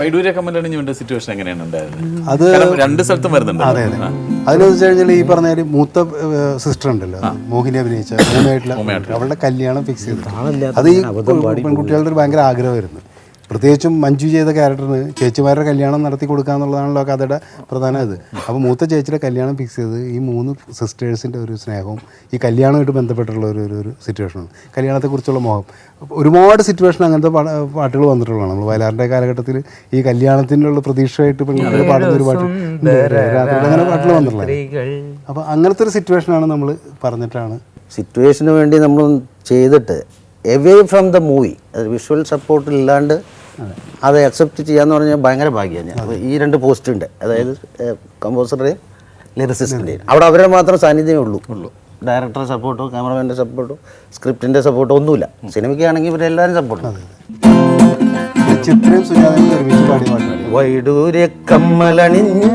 Vaidurya situation എങ്ങനെയാണ് ഉണ്ടായിരുന്നത് അത് കാരണം രണ്ട് സ്ഥലത്തും വരുന്നുണ്ട്. അതെ അതെ. അതിലെന്ന് വെച്ച് കഴിഞ്ഞാൽ ഈ പറഞ്ഞ ഒരു മൂത്ത സിസ്റ്റർ ഉണ്ടല്ലോ മോഹിനി അഭിനയിച്ച അവളുടെ കല്യാണം ഫിക്സ് ചെയ്തിട്ടുണ്ട്. അത് ഈ പെൺകുട്ടികളുടെ ഒരു ഭയങ്കര ആഗ്രഹമായിരുന്നു. പ്രത്യേകിച്ചും മഞ്ജു ചെയ്ത ക്യാരക്ടറിന് ചേച്ചിമാരുടെ കല്യാണം നടത്തി കൊടുക്കുക എന്നുള്ളതാണല്ലോ കഥയുടെ പ്രധാന ഇത്. അപ്പോൾ മൂത്ത ചേച്ചിയുടെ കല്യാണം ഫിക്സ് ചെയ്ത് ഈ മൂന്ന് സിസ്റ്റേഴ്സിന്റെ ഒരു സ്നേഹവും ഈ കല്യാണമായിട്ട് ബന്ധപ്പെട്ടുള്ള ഒരു ഒരു സിറ്റുവേഷനാണ് കല്യാണത്തെക്കുറിച്ചുള്ള മോഹം. ഒരുപാട് സിറ്റുവേഷൻ അങ്ങനത്തെ പാട്ടുകൾ വന്നിട്ടുള്ളതാണ്. നമ്മൾ വയലാറിന്റെ കാലഘട്ടത്തിൽ ഈ കല്യാണത്തിനുള്ള പ്രതീക്ഷയായിട്ട് പെൺകുട്ടികൾ പാടുന്ന ഒരു പാട്ട്. അങ്ങനെ പാട്ടുകൾ വന്നിട്ടുള്ളത് അപ്പോൾ അങ്ങനത്തെ ഒരു സിറ്റുവേഷനാണ് നമ്മൾ പറഞ്ഞിട്ടാണ്. സിറ്റുവേഷന് വേണ്ടി നമ്മൾ ചെയ്തിട്ട് എവേ ഫ്രം ദ മൂവി അത് വിഷ്വൽ സപ്പോർട്ട് ഇല്ലാണ്ട് അത് അക്സെപ്റ്റ് ചെയ്യാന്ന് പറഞ്ഞാൽ ഭയങ്കര ഭാഗ്യമാണ് അപ്പോൾ ഈ രണ്ട് പോസ്റ്റ് ഉണ്ട്. അതായത് കമ്പോസറുടെയും ലിറിസിസ്റ്റിന്റെയും അവിടെ അവരെ മാത്രം സാന്നിധ്യമേ ഉള്ളൂ. ഉള്ളൂ. ഡയറക്ടറെ സപ്പോർട്ടോ ക്യാമറമാന്റെ സപ്പോർട്ടോ സ്ക്രിപ്റ്റിന്റെ സപ്പോർട്ടോ ഒന്നുമില്ല. സിനിമയ്ക്കാണെങ്കിൽ ഇവരെല്ലാവരും സപ്പോർട്ട് ചിത്രയും സുജാതയും ഒരുമിച്ച് കമ്മലണിഞ്ഞ്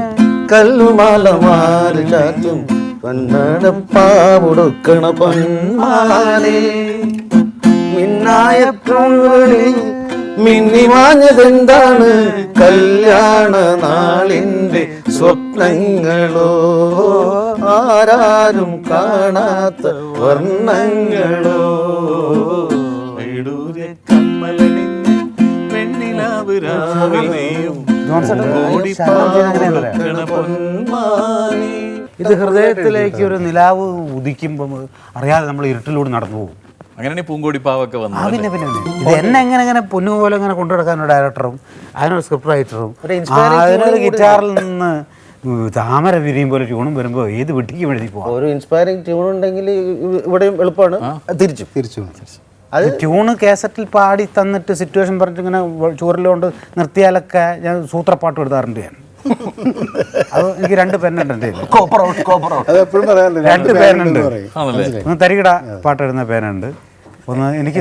കല്ലുമാലമാല ചാറ്റും കണ്ണടപ്പാവുടുക്കണ പൊന്മാലേ. മിന്നായ മിന്നിമാഞ്ഞതെന്താണ്? കല്യാണ നാളിന്റെ സ്വപ്നങ്ങളോ? ആരാരും കാണാത്ത വർണങ്ങളോ? കമ്മലണിഞ്ഞ് പെണ്ണിലാവ് ഇത് ഹൃദയത്തിലേക്ക് ഒരു നിലാവ് ഉദിക്കുമ്പോൾ അറിയാതെ നമ്മൾ ഇരുട്ടിലൂടെ നടന്നു പോകും. അങ്ങനെയാണ് പൂങ്കോടി പാവൊക്കെ വന്നു വന്നത് പിന്നെ. പിന്നെ. ഇത് എന്നെ എങ്ങനെ അങ്ങനെ പൊന്നു പോലെ ഇങ്ങനെ കൊണ്ടുനടക്കാൻ ഒരു ഡയറക്ടറും അതിനൊരു സ്ക്രിപ്റ്റ് റൈറ്ററും അതിനൊരു ഗിറ്റാറിൽ നിന്ന് താമര വിരിയും പോലെ ട്യൂണും വരുമ്പോൾ ഏത് വെട്ടിക്ക് എഴുതി പോകും ഒരു ഇൻസ്പയറിംഗ് ട്യൂൺ ഉണ്ടെങ്കിൽ ഇവിടെയും എളുപ്പമാണ്. തിരിച്ചു. തിരിച്ചു. അത് ട്യൂണ് കേസറ്റിൽ പാടി തന്നിട്ട് സിറ്റുവേഷൻ പറഞ്ഞിട്ട് ഇങ്ങനെ ചൂരലുകൊണ്ട് നിർത്തിയാലൊക്കെ ഞാൻ സൂത്രപ്പാട്ട് എഴുതാറുണ്ട് ഞാൻ. അത് എനിക്ക് രണ്ട് പെന്നുണ്ട് എന്റെ പറയാറില്ല രണ്ട് പേനുണ്ട് ഒന്ന് തരികിട പാട്ട് എഴുതുന്ന പേനുണ്ട് ഒന്ന് എനിക്ക്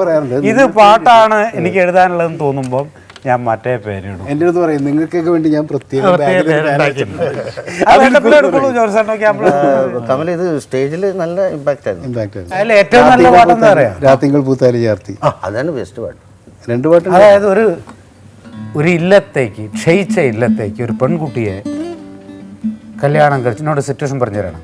പറയാറുണ്ട്. ഇത് പാട്ടാണ് എനിക്ക് എഴുതാനുള്ളതെന്ന് തോന്നുമ്പോൾ ഞാൻ മറ്റേ പേരിടും. എന്റെ അടുത്ത് പറയും നിങ്ങൾക്കൊക്കെ വേണ്ടി ഞാൻ പ്രത്യേക ബാഗിൽ ഒരു bag വെച്ചിട്ടുണ്ട്. കമൽ ഇത് സ്റ്റേജിൽ നല്ല ഇമ്പാക്റ്റ് ആയിരുന്നു. Impact ആയിരുന്നു. അതിൽ ഏറ്റവും നല്ല പാട്ട് എന്താ പറയാ രാത്തിങ്കൾ പൂത്താലി ചാർത്തി ആ അതാണ് ബെസ്റ്റ് പാട്ട്. രണ്ട് പാട്ട് അതായത് ഒരു ഒരു ഇല്ലത്തേക്ക് ക്ഷയിച്ച ഇല്ലത്തേക്ക് ഒരു പെൺകുട്ടിയെ കല്യാണം കഴിച്ച് എന്നോട് സിറ്റുവേഷൻ പറഞ്ഞു തരണം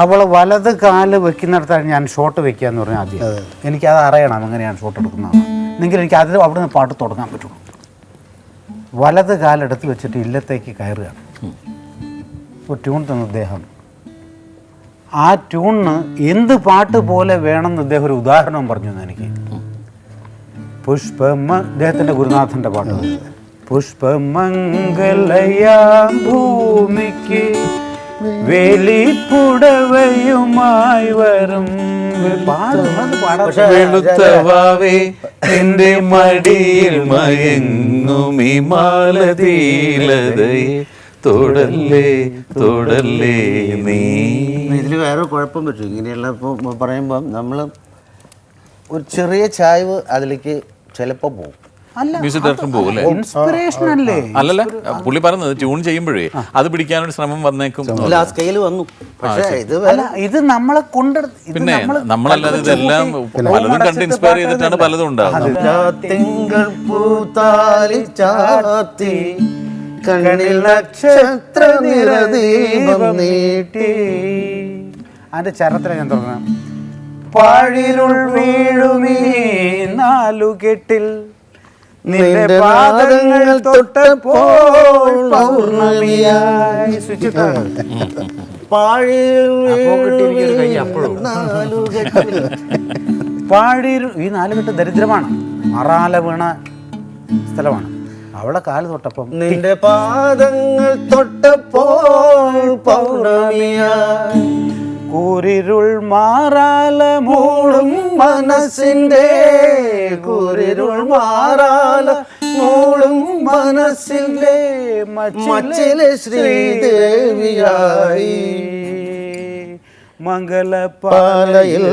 അവൾ വലത് കാൽ വെക്കുന്നിടത്താണ് ഞാൻ ഷോട്ട് വെക്കുക എന്ന് പറഞ്ഞാൽ ആദ്യം എനിക്കത് അറിയണം എങ്ങനെയാണ് ഷോട്ട് എടുക്കുന്നതാണ് എന്നെങ്കിൽ എനിക്ക് അതിൽ അവിടെ നിന്ന് പാട്ട് തുടങ്ങാൻ പറ്റുള്ളൂ. വലത് കാലെടുത്ത് വെച്ചിട്ട് ഇല്ലത്തേക്ക് കയറുകയാണ്. ഒരു ട്യൂൺ തന്ന അദ്ദേഹം ആ ട്യൂണിന് എന്ത് പാട്ട് പോലെ വേണമെന്ന് അദ്ദേഹം ഒരു ഉദാഹരണം പറഞ്ഞു തന്നെ എനിക്ക്. പുഷ്പമ അദ്ദേഹത്തിന്റെ ഗുരുനാഥന്റെ പാട്ട് പുഷ്പമംഗലയാം ഭൂമിക്ക് വേലിപ്പുടവയുമായി വരും. എന്റെ മടിയിൽ മയങ്ങും മാലതീലതയെ. തുടല്ലേ തൊടല്ലേ നീ. ഇതിൽ വേറെ കുഴപ്പം പറ്റും. ഇങ്ങനെയുള്ള ഇപ്പോൾ പറയുമ്പം നമ്മൾ ഒരു ചെറിയ ചായ്വ് അതിലേക്ക് ചിലപ്പോൾ പോകും. മ്യൂസിക് ഡയറക്ടറും പോകും അല്ലേ ഇൻസ്പിറേഷൻ അല്ലേ അല്ലല്ല പുള്ളി പറഞ്ഞത് ട്യൂൺ ചെയ്യുമ്പോഴേ അത് പിടിക്കാനൊരു ശ്രമം വന്നേക്കും. സ്കെയിൽ വന്നു. പക്ഷേ ഇത് നമ്മളെ കൊണ്ട് പിന്നെ നമ്മൾ നമ്മളല്ലാതെ ഇതെല്ലാം പലതും കണ്ട് ഇൻസ്പയർ ചെയ്തിട്ടാണ് പലതും ഉണ്ടാകുന്നത് തിങ്കൾ പൂത്താലി ചാത്തി കണ്ണിൽ നക്ഷത്ര നിറദീപം നീട്ടി. അതിന്റെ ചരത്തില ഞാൻ തുടങ്ങാം പാഴിരുൾ വീഴുമീ നാലുകെട്ടിൽ. നിന്റെ പാദങ്ങൾ തൊട്ടപ്പോൾ പൗർണമിയായി. സ്വിച്ച് ഇട്ടാണ്. അപ്പോ കിട്ടിയിരിക്കൊരു കൈ അപ്പോഴും. പാഴിരു ഈ നാലുകെട്ട് ദരിദ്രമാണ്. മറാല വീണ സ്ഥലമാണ്. അവളെ കാൽ തൊട്ടപ്പം നിന്റെ പാദങ്ങൾ തൊട്ടപ്പോൾ പൗർണമിയായി. കൂരിരുൾ മാറാല മൂടും മനസ്സിന്റെ. കുരിരുൾ മാറാല മൂടും മനസ്സിന്റെ. മച്ചിലെ ശ്രീദേവിയായി. മംഗളപ്പാലയിൽ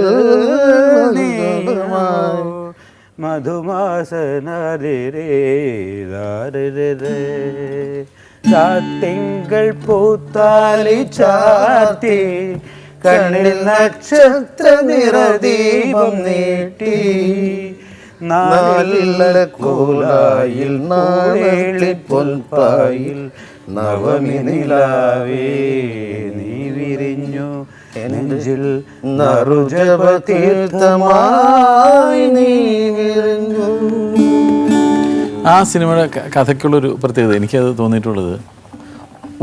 നീ മധുമാസനരിരേ പൂത്താലി ചാത്തി കണ്ണിൽ നക്ഷത്ര നിറദീപം നീട്ടി. നാലുള്ള കോലായിൽ നാളെ പൊൽപ്പായിൽ നവമി നിലാവേ നീ വിരിഞ്ഞു. നെഞ്ചിൽ നറുജപ തീർത്ഥമായി നീ വിരിഞ്ഞു. ആ സിനിമയുടെ കഥയ്ക്കുള്ളൊരു പ്രത്യേകത എനിക്കത് തോന്നിയിട്ടുള്ളത്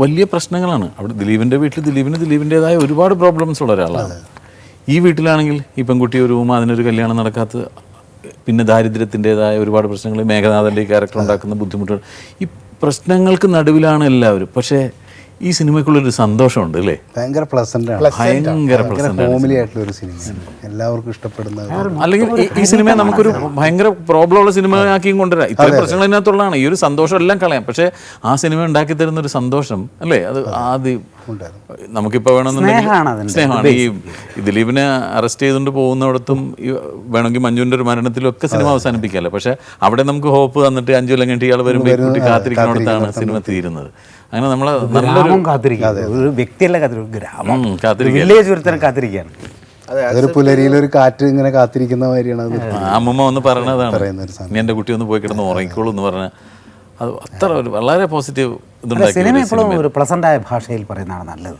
വലിയ പ്രശ്നങ്ങളാണ്. അവിടെ ദിലീപിന്റെ വീട്ടിൽ ദിലീപിന് ദിലീപിന്റെതായ ഒരുപാട് പ്രോബ്ലംസ് ഉള്ള ഒരാളാണ്. ഈ വീട്ടിലാണെങ്കിൽ ഈ പെൺകുട്ടി ഒരു റൂം അതിനൊരു കല്യാണം നടക്കാത്ത പിന്നെ ദാരിദ്ര്യത്തിന്റെതായ ഒരുപാട് പ്രശ്നങ്ങൾ മേഘനാഥന്റെ ഈ ക്യാരക്ടർ ഉണ്ടാക്കുന്ന ബുദ്ധിമുട്ടുകൾ. ഈ പ്രശ്നങ്ങൾക്ക് നടുവിലാണ് എല്ലാവരും. പക്ഷേ ഈ സിനിമയ്ക്കുള്ളൊരു സന്തോഷമുണ്ട് അല്ലേ? ഭയങ്കര പ്ലസന്റ് ആണ്. ഭയങ്കര ഭയങ്കര ഹോമിലി ആയിട്ടുള്ള ഒരു സിനിമയാണ്. എല്ലാവർക്കും ഇഷ്ടപ്പെടുന്ന ഒരു- അല്ലെങ്കിൽ ഈ- ഈ സിനിമയെ നമുക്കൊരു ഭയങ്കര പ്രോബ്ലം ഉള്ള സിനിമ ആക്കിയും കൊണ്ടുവരാം. ഇത്ര പ്രശ്നങ്ങൾ ഇതിനകത്തുള്ളതാണ് ഈ ഒരു സന്തോഷം എല്ലാം കളയാം. പക്ഷേ ആ സിനിമ ഉണ്ടാക്കി തരുന്ന ഒരു സന്തോഷം അല്ലേ? അത്. ആദ്യം നമുക്കിപ്പോ സ്നേഹമാണ് വേണമെന്നുണ്ടെങ്കിൽ സ്നേഹമാണ്. ഈ ദിലീപിനെ അറസ്റ്റ് ചെയ്തുകൊണ്ട് പോകുന്നിടത്തും വേണമെങ്കിൽ മഞ്ജുവിന്റെ ഒരു മരണത്തിലും ഒക്കെ സിനിമ അവസാനിപ്പിക്കാമല്ലോ. പക്ഷെ അവിടെ നമുക്ക് ഹോപ്പ് തന്നിട്ട് അഞ്ചു കൊല്ലം കഴിഞ്ഞിട്ട് ഇയാൾ വരുമ്പോൾ കുട്ടി കാത്തിരിക്കുന്നിടത്താണ് സിനിമ തീരുന്നത്. അങ്ങനെ നമ്മൾ നല്ലൊരു കാത്തിരിക്കുക. ഒരു വ്യക്തിയല്ല കാത്തിരിക്കും ഗ്രാമം. ഉം, കാത്തിരിക്കുക. വില്ലേജ് ഒരുത്തരം കാത്തിരിക്കുകയാണ്. അതൊരു പുലരിയിലൊരു കാറ്റ് ഇങ്ങനെ കാത്തിരിക്കുന്ന മാതിരിയാണ് അമ്മമ്മ വന്ന് പറഞ്ഞതാണ് ഒരു എന്റെ കുട്ടി ഒന്ന് പോയി കിടന്ന് ഉറങ്ങിക്കോളൂ എന്ന് പറഞ്ഞ അത് അത്ര ഒരു വളരെ പോസിറ്റീവ് ഇതുണ്ടാക്കി സിനിമ എപ്പോഴും ഒരു പ്ലസന്റായ ഭാഷയിൽ പറയുന്നതാണ് നല്ലത്.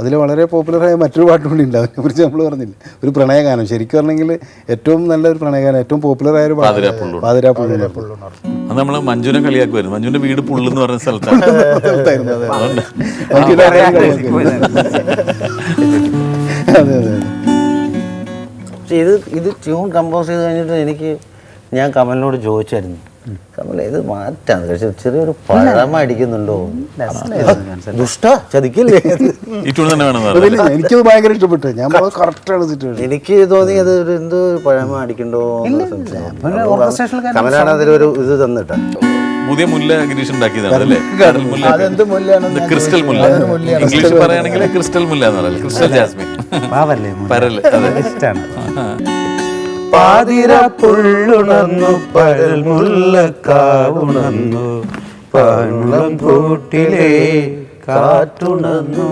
അതിൽ വളരെ പോപ്പുലറായ മറ്റൊരു പാട്ടും കൂടി ഉണ്ട്. അതിനെ കുറിച്ച് നമ്മൾ പറഞ്ഞില്ല? ഒരു പ്രണയഗാനം. ശരിക്കും പറഞ്ഞെങ്കിൽ ഏറ്റവും നല്ലൊരു പ്രണയഗാനം ഏറ്റവും പോപ്പുലറായ ഒരു പാതിരാപ്പുള്ളു. അത് നമ്മൾ മഞ്ജുനെ കളിയാക്കുമായിരുന്നു മഞ്ജുവിന്റെ വീട് പുള്ളെന്ന് പറഞ്ഞ സ്ഥലത്താണ് അതെ ഇത് ഇത് ട്യൂൺ കമ്പോസ് ചെയ്ത് കഴിഞ്ഞിട്ട് എനിക്ക് ഞാൻ കമലിനോട് ചോദിച്ചായിരുന്നു. കമൽ ഇത് പക്ഷെ ചെറിയൊരു പഴമ അടിക്കുന്നുണ്ടോ? ദുഷ്ട ചതിക്കില്ലേ? എനിക്കത് ഭയങ്കര ഇഷ്ടപ്പെട്ടു. ഞാൻ കറക്റ്റാണ് സിറ്റുവേഷൻ എനിക്ക് തോന്നി അത് ഒരു എന്തോ പഴമ അടിക്കണ്ടോ കമലാണ് അതിലൊരു ഇത് തന്നിട്ട. പുതിയ മുല്ല ഗിരീഷ് ഉണ്ടാക്കിയതാണ് അല്ലേ? കടൽ മുല്ല. ക്രിസ്റ്റൽ മുല്ല. ഇംഗ്ലീഷ് പറയുകയാണെങ്കിൽ ക്രിസ്റ്റൽ മുല്ല എന്ന് ക്രിസ്റ്റൽ ജാസ്മിൻ? പരൽ അതെ. ഇഷ്ടാണ്. പാതിര പുള്ളുണർന്നു പഴൽ മുല്ലക്കാവുണർന്നു പള്ളം കൂട്ടിലേ കാറ്റുണർന്നു.